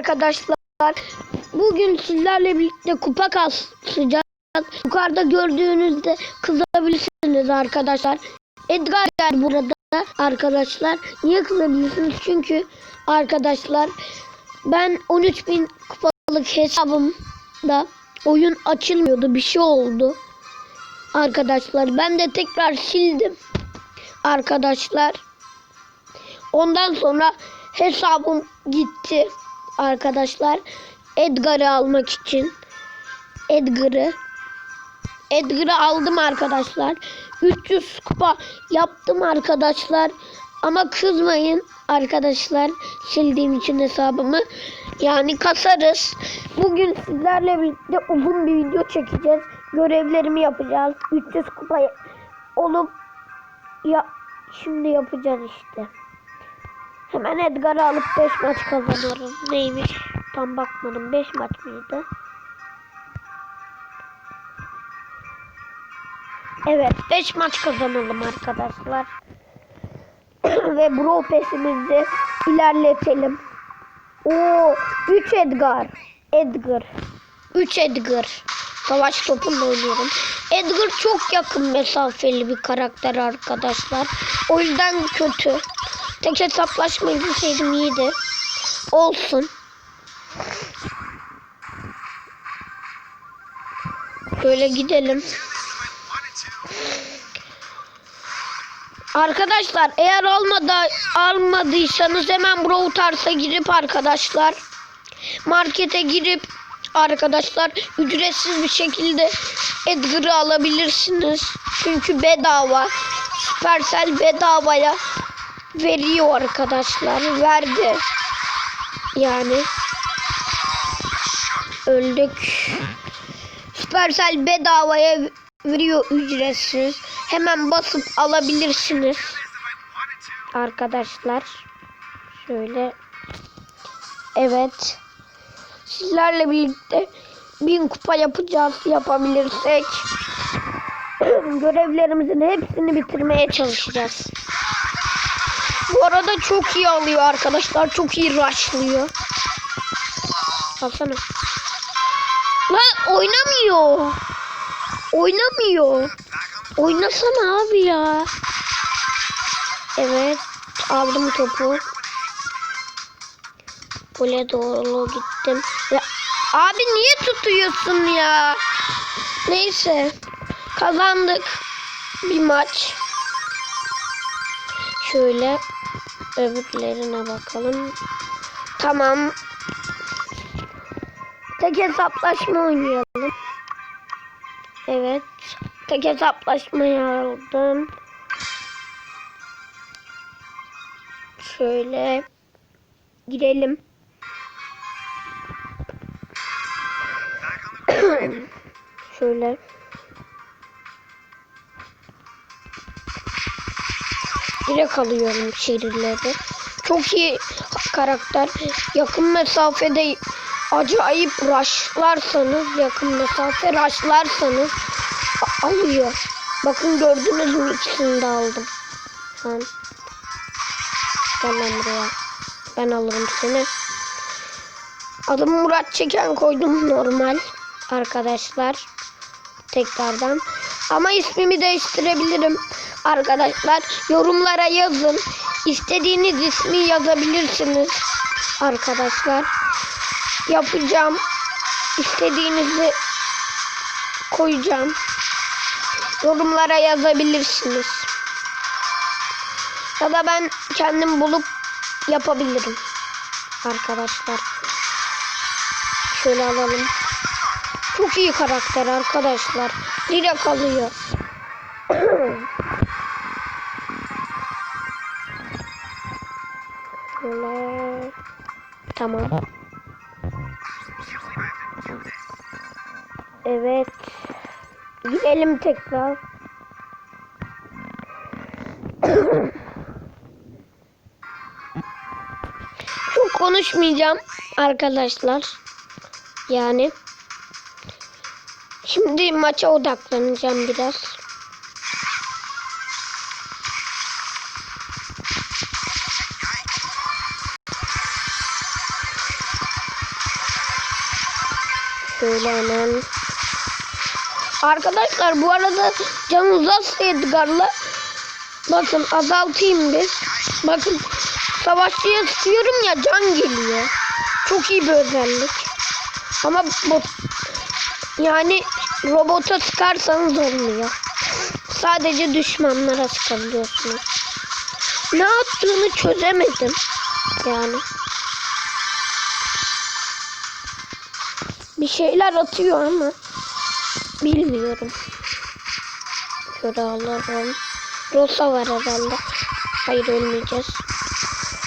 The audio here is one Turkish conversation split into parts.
arkadaşlar. Bugün sizlerle birlikte kupa kasacağız. Yukarıda gördüğünüzde kızabilirsiniz arkadaşlar. Edgar geldi burada arkadaşlar. Niye kızabilirsiniz? Çünkü arkadaşlar ben 13.000 kupalık hesabımda oyun açılmıyordu. Bir şey oldu. Arkadaşlar ben de tekrar sildim. Arkadaşlar. Ondan sonra hesabım gitti arkadaşlar. Edgar'ı almak için. Edgar'ı. Edgar'ı aldım arkadaşlar. 300 kupa yaptım arkadaşlar. Ama kızmayın arkadaşlar sildiğim için hesabımı. Yani kasarız. Bugün sizlerle birlikte uzun bir video çekeceğiz. Görevlerimi yapacağız. 300 kupa olup ya şimdi yapacağız işte. Hemen Edgar'ı alıp 5 maç kazanırım. Neymiş? Tam bakmadım. 5 maç mıydı? Evet 5 maç kazanalım arkadaşlar. Ve Bro Pass'imizi ilerletelim. Oo 3 Edgar. Edgar. 3 Edgar. Savaş topunda oynuyorum. Edgar çok yakın mesafeli bir karakter arkadaşlar. O yüzden kötü. Tek hesaplaşmayı bilseydim iyiydi. Olsun. Böyle gidelim. Arkadaşlar eğer almadı, almadıysanız hemen Brawl girip arkadaşlar markete girip arkadaşlar ücretsiz bir şekilde Edgar'ı alabilirsiniz. Çünkü bedava. Supercell bedavaya veriyor arkadaşlar. Verdi. Yani öldük. Supercell bedavaya veriyor ücretsiz. Hemen basıp alabilirsiniz. Arkadaşlar. Şöyle. Evet. Sizlerle birlikte bin kupa yapacağız yapabilirsek. Görevlerimizin hepsini bitirmeye çalışacağız. Arada çok iyi alıyor arkadaşlar. Çok iyi rushlıyor. Alsana. Lan oynamıyor. Oynamıyor. Oynasana abi ya. Evet. Aldım topu. Gole doğru gittim. Ya, abi niye tutuyorsun ya? Neyse. Kazandık. Bir maç. Şöyle öbürlerine bakalım. Tamam. Tek hesaplaşma oynayalım. Evet. Tek hesaplaşmayı aldım. Şöyle girelim. Şöyle. Direkt alıyorum şehirleri. Çok iyi karakter. Yakın mesafede acayip rushlarsanız, yakın mesafe rushlarsanız alıyor. Bakın gördünüz mü ikisini de aldım. Şu an. Gel lan buraya. Ben alırım seni. Adımı Murat Çeken koydum normal. Arkadaşlar. Tekrardan. Ama ismimi değiştirebilirim. Arkadaşlar yorumlara yazın. İstediğiniz ismi yazabilirsiniz. Arkadaşlar. Yapacağım. İstediğinizi koyacağım. Yorumlara yazabilirsiniz. Ya da ben kendim bulup yapabilirim. Arkadaşlar. Şöyle alalım. Çok iyi karakter arkadaşlar. Direkt alıyor. Gidelim tekrar. Çok konuşmayacağım arkadaşlar. Yani. Şimdi maça odaklanacağım biraz. Şöyle hemen. Arkadaşlar bu arada can uzatsa Edgar'la bakın azaltayım bir. Bakın savaşçıya sıkıyorum ya can geliyor. Çok iyi bir özellik. Ama bu yani robota sıkarsanız olmuyor. Sadece düşmanlara sıkabiliyorsunuz. Ne yaptığını çözemedim. Yani. Bir şeyler atıyor ama bilmiyorum. Şöyle alalım. Rosa var herhalde. Hayır ölmeyeceğiz.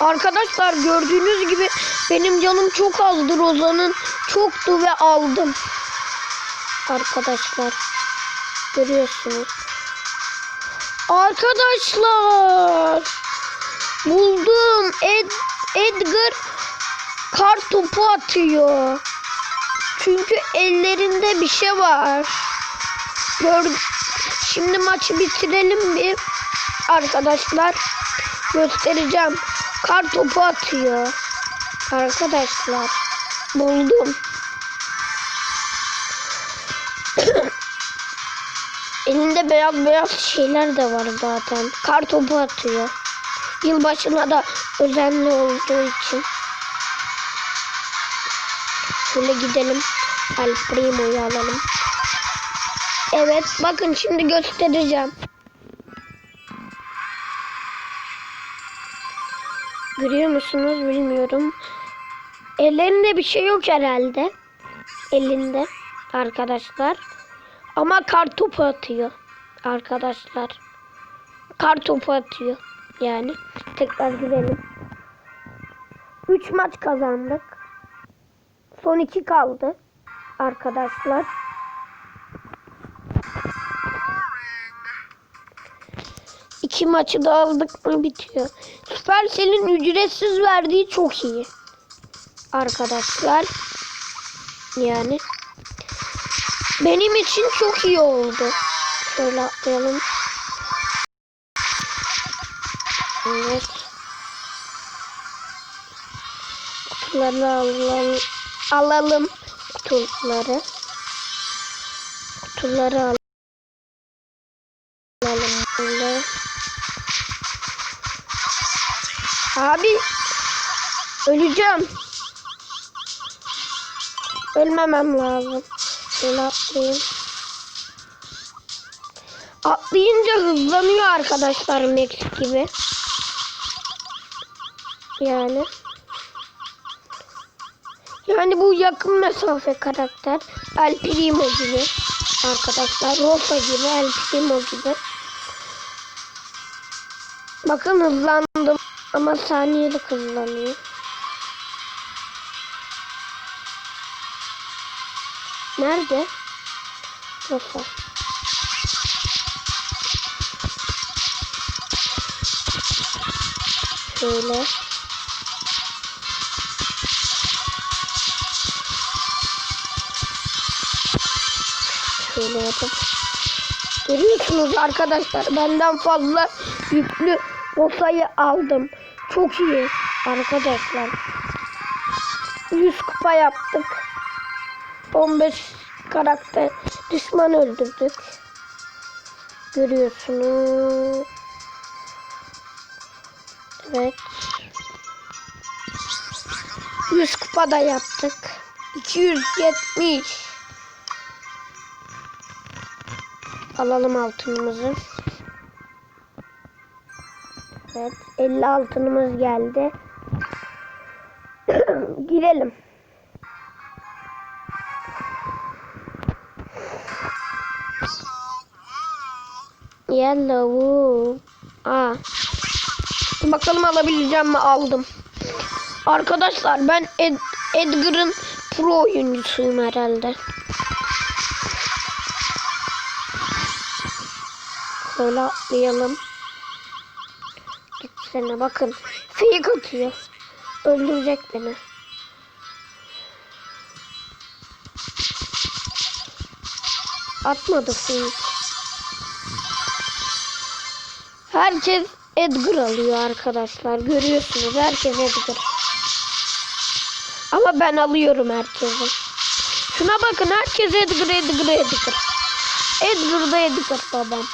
Arkadaşlar gördüğünüz gibi benim canım çok azdı. Roza'nın çoktu ve aldım. Arkadaşlar. Görüyorsunuz. Arkadaşlar. Buldum. Ed Edgar kar topu atıyor. Çünkü ellerinde bir şey var. Şimdi maçı bitirelim bir. Arkadaşlar göstereceğim. Kar topu atıyor. Arkadaşlar buldum. Elinde beyaz beyaz şeyler de var zaten. Kar topu atıyor. Yılbaşına da özenli olduğu için. Şöyle gidelim. El Primo'yu alalım. Evet bakın şimdi göstereceğim. Görüyor musunuz bilmiyorum. Ellerinde bir şey yok herhalde. Elinde arkadaşlar. Ama kar topu atıyor. Arkadaşlar. Kar topu atıyor. Yani tekrar girelim. 3 maç kazandık. Son 2 kaldı. Arkadaşlar. İki maçı da aldık mı bitiyor. Supercell'in ücretsiz verdiği çok iyi. Arkadaşlar. Yani. Benim için çok iyi oldu. Şöyle atlayalım. Evet. Kutuları alalım. Alalım. Kutuları. Kutuları alalım. Abi. Öleceğim. Ölmemem lazım. Şöyle atlayayım. Atlayınca hızlanıyor arkadaşlar Max gibi. Yani. Yani bu yakın mesafe karakter. El Primo gibi. Arkadaşlar Rosa gibi, El Primo gibi. Bakın hızlandım. Ama saniyelik hızlanıyor. Nerede? Rosa. Şöyle. Şöyle yapıp. Görüyorsunuz arkadaşlar benden fazla yüklü Rosa'yı aldım. Çok iyi arkadaşlar. 100 kupa yaptık. 15 karakter düşman öldürdük. Görüyorsunuz. Evet. 100 kupa da yaptık. 270. Alalım altınımızı. Evet. 50 altınımız geldi. Girelim. Yellow. Aa. Bakalım alabileceğim mi? Aldım. Arkadaşlar ben Ed Edgar'ın pro oyuncusuyum herhalde. Şöyle atlayalım. Gitsene bakın. Fake atıyor. Öldürecek beni. Atmadı fake. Herkes Edgar alıyor arkadaşlar. Görüyorsunuz herkes Edgar. Ama ben alıyorum herkesi. Şuna bakın herkes Edgar Edgar Edgar. Edgar da Edgar babam.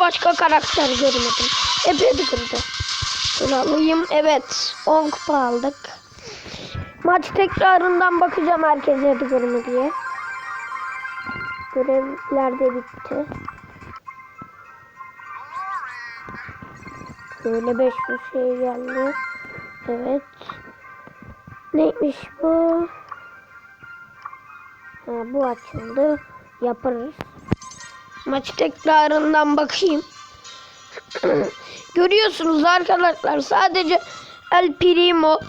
Başka karakter görmedim. Hep Edgar'dı. Şunu alayım. Evet. 10 kupa aldık. Maç tekrarından bakacağım herkes Edgar mı diye. Görevler de bitti. Böyle 500 şey geldi. Evet. Neymiş bu? Ha, bu açıldı. Yaparız. Maç tekrarından bakayım. Görüyorsunuz arkadaşlar sadece El Primo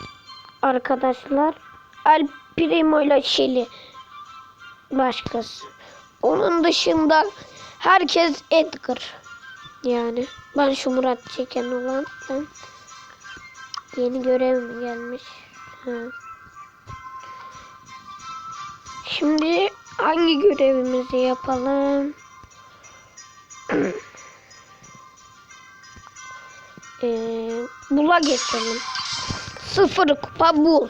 arkadaşlar. El Primo ile Şeli başkası. Onun dışında herkes Edgar. Yani ben şu Murat çeken olan ben. Yeni görev mi gelmiş? Ha. Şimdi hangi görevimizi yapalım? Ee, bula geçelim. Sıfır kupa bul.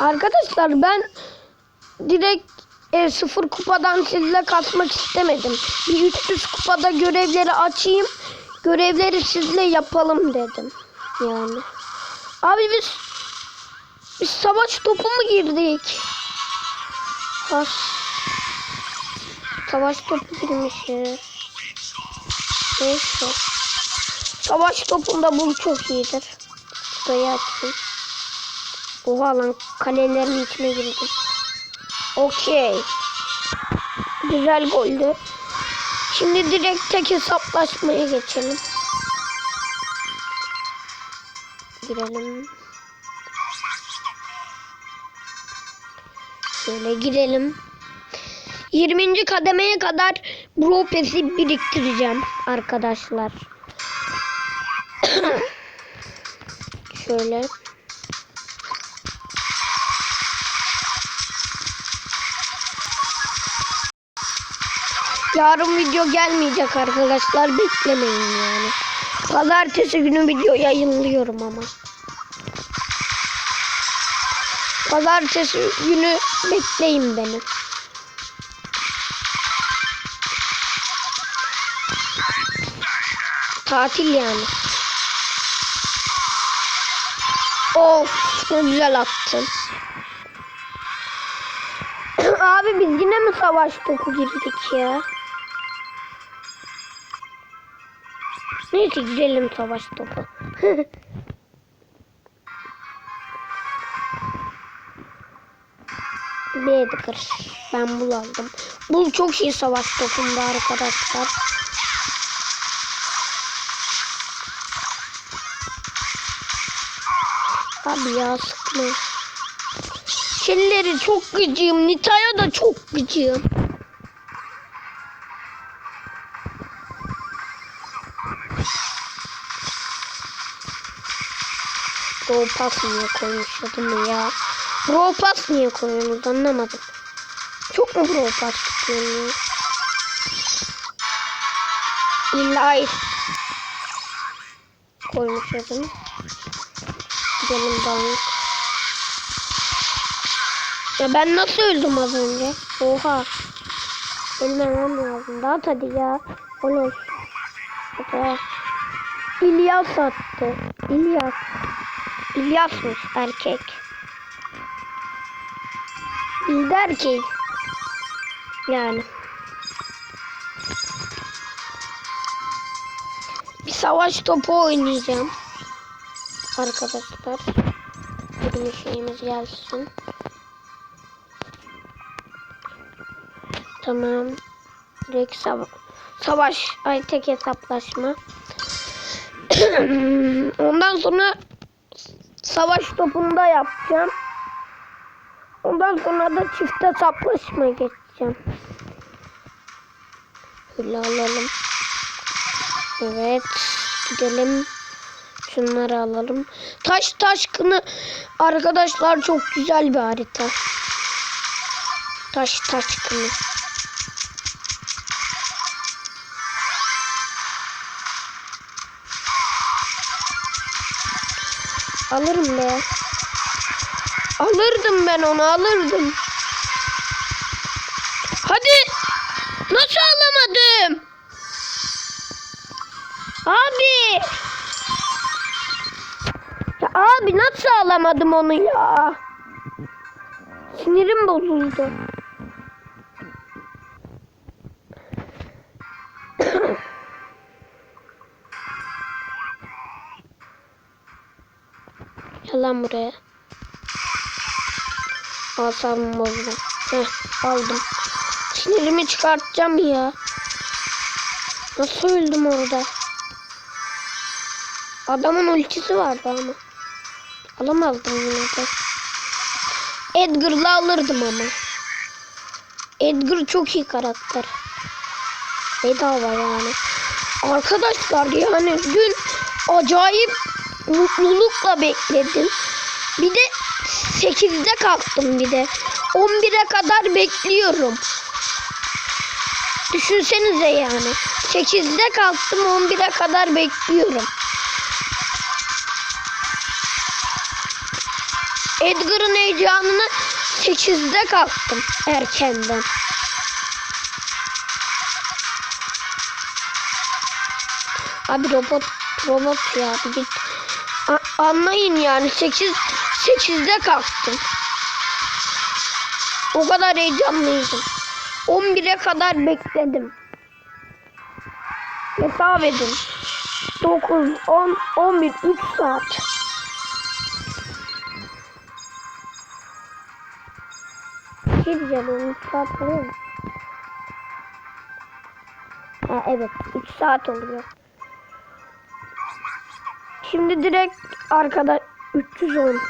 Arkadaşlar ben direkt e, sıfır kupadan sizle kasmak istemedim. Bir 300 kupada görevleri açayım. Görevleri sizle yapalım dedim. Yani. Abi biz biz savaş topu mu girdik? Has. Savaş topu girmişiz. Neyse. Savaş topunda bu çok iyidir. Burayı açayım. Oha lan kalelerin içine girdim. Okey. Güzel goldü. Şimdi direkt tek hesaplaşmaya geçelim. Girelim. Şöyle girelim. 20. kademeye kadar Bro Pass'i biriktireceğim arkadaşlar. Şöyle. Yarın video gelmeyecek arkadaşlar. Beklemeyin yani. Pazartesi günü video yayınlıyorum ama. Pazartesi günü bekleyin beni. Tatil yani. Of ne güzel attın. Abi biz yine mi savaş topu girdik ya? Neyse girelim savaş topu. Kır. Ben bul aldım. Bul çok iyi savaş topunda arkadaşlar. Abi ya sıkma. Şeyleri çok gıcığım. Nita'ya da çok gıcığım. Bro pass niye koymuş adımı ya? Bro pass niye koyuyorsunuz anlamadım. Çok mu bro pass tutuyorsun ya? İlla koymuş adımı. Gidelim bank. Ya ben nasıl öldüm az önce? Oha. Ölmemem lazım. Dağıt hadi ya. Olur. Hadi. İlyas attı. İlyas. İlyasmış erkek. Bildi erkek. Yani. Bir savaş topu oynayacağım. Arkadaşlar. Bir şeyimiz gelsin. Tamam. Direkt sava savaş. Ay tek hesaplaşma. Ondan sonra savaş topunda yapacağım. Ondan sonra da çifte saplaşma geçeceğim. Şöyle alalım. Evet. Gidelim. Şunları alalım. Taş taşkını arkadaşlar çok güzel bir harita. Taş taşkını. Alırım be. Alırdım ben onu alırdım. Hadi. Nasıl alamadım? Abi. Ya abi nasıl alamadım onu ya? Sinirim bozuldu. Yalan buraya. Asabım bozdu. Heh, aldım. Sinirimi çıkartacağım ya. Nasıl öldüm orada? Adamın ultisi vardı ama. Alamazdım yine de. Edgar'la alırdım ama. Edgar çok iyi karakter. Bedava yani. Arkadaşlar yani dün acayip mutlulukla bekledim. Bir de 8'de kalktım bir de. 11'e kadar bekliyorum. Düşünsenize yani. 8'de kalktım 11'e kadar bekliyorum. Edgar'ın heyecanını 8'de kalktım erkenden. Abi robot robot ya bir git. A- anlayın yani 8 8'de kalktım. O kadar heyecanlıydım. 11'e kadar bekledim. Hesap edin. 9, 10, 11, 3 saat. Şey diyeceğim, ben 3 saat oluyor? Ha evet, 3 saat oluyor. Şimdi direkt arkada 310.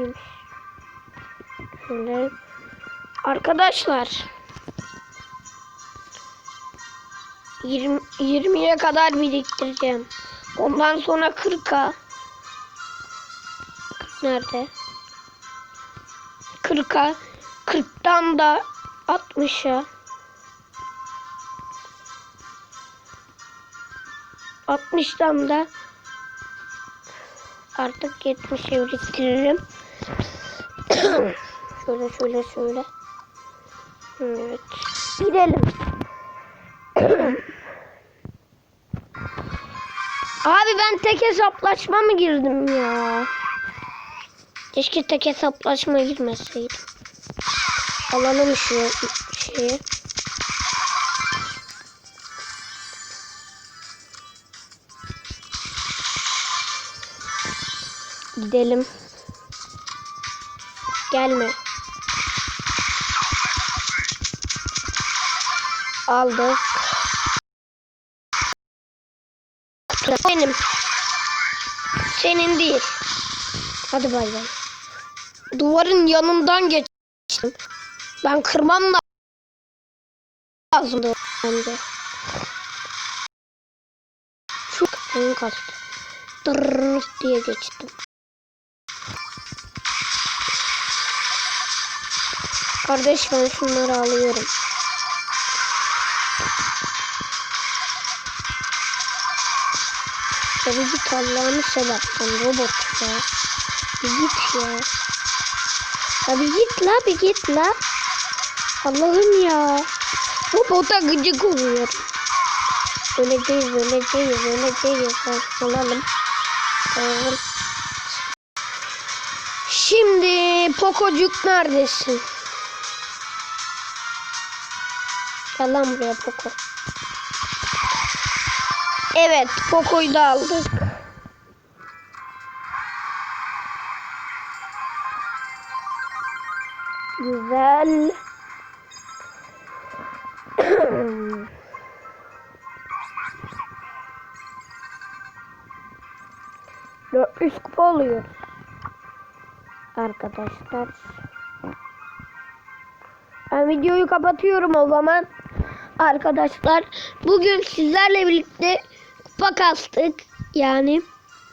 Yemiş. Şöyle. Arkadaşlar. 20 20'ye kadar biriktireceğim. Ondan sonra 40'a. 40 nerede? 40'a. 40'tan da 60'a. 60'tan da artık 70'e biriktiririm. şöyle şöyle şöyle. Evet. Gidelim. Abi ben tek hesaplaşma mı girdim ya? Keşke tek hesaplaşma girmeseydim. Alalım şu şeyi. Gidelim. Gelme. Aldık. Benim. Senin değil. Hadi bay bay. Duvarın yanından geçtim. Ben kırmam lazımdı bence. Oyun kastı. Dırrrr diye geçtim. Kardeş ben şunları alıyorum. Ya bir git Allah'ını seversen robot ya. Bir git ya. Bir git la bir git la. Allah'ım ya. Robota gıcık oluyorum. Öleceğiz öleceğiz öleceğiz. Ha, Alalım. Alalım. Şimdi Pokocuk neredesin? Gel lan buraya Poco. Evet Poco'yu da aldık. Güzel. Yüz kupa oluyor. Arkadaşlar. Ben videoyu kapatıyorum o zaman. Arkadaşlar bugün sizlerle birlikte kupa kastık. Yani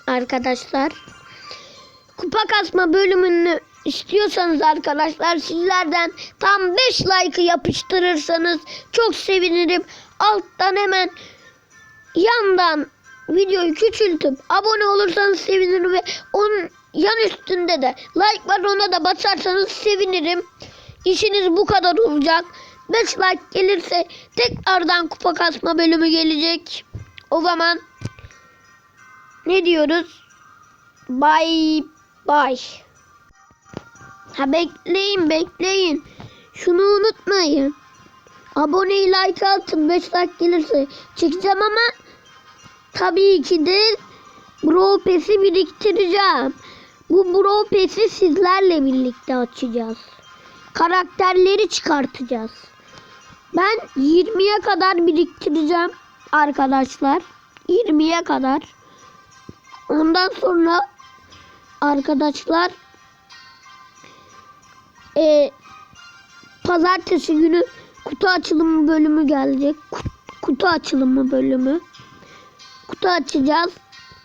arkadaşlar. Kupa kasma bölümünü istiyorsanız arkadaşlar sizlerden tam 5 like yapıştırırsanız çok sevinirim. Alttan hemen yandan videoyu küçültüp abone olursanız sevinirim ve onun yan üstünde de like var ona da basarsanız sevinirim. İşiniz bu kadar olacak. 5 like gelirse tekrardan kupa kasma bölümü gelecek. O zaman ne diyoruz? Bye bye. Ha bekleyin bekleyin. Şunu unutmayın. Aboneyi like atın 5 like gelirse çekeceğim ama tabii ki de Bro Pass'i biriktireceğim. Bu Bro Pass'i sizlerle birlikte açacağız. Karakterleri çıkartacağız. Ben 20'ye kadar biriktireceğim arkadaşlar. 20'ye kadar. Ondan sonra arkadaşlar e, pazartesi günü kutu açılımı bölümü gelecek. Ku- Kutu açılımı bölümü. Kutu açacağız.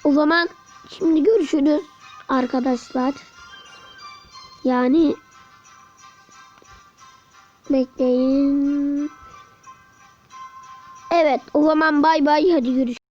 O zaman şimdi görüşürüz arkadaşlar. Yani bekleyin. Evet o zaman bay bay hadi görüşürüz.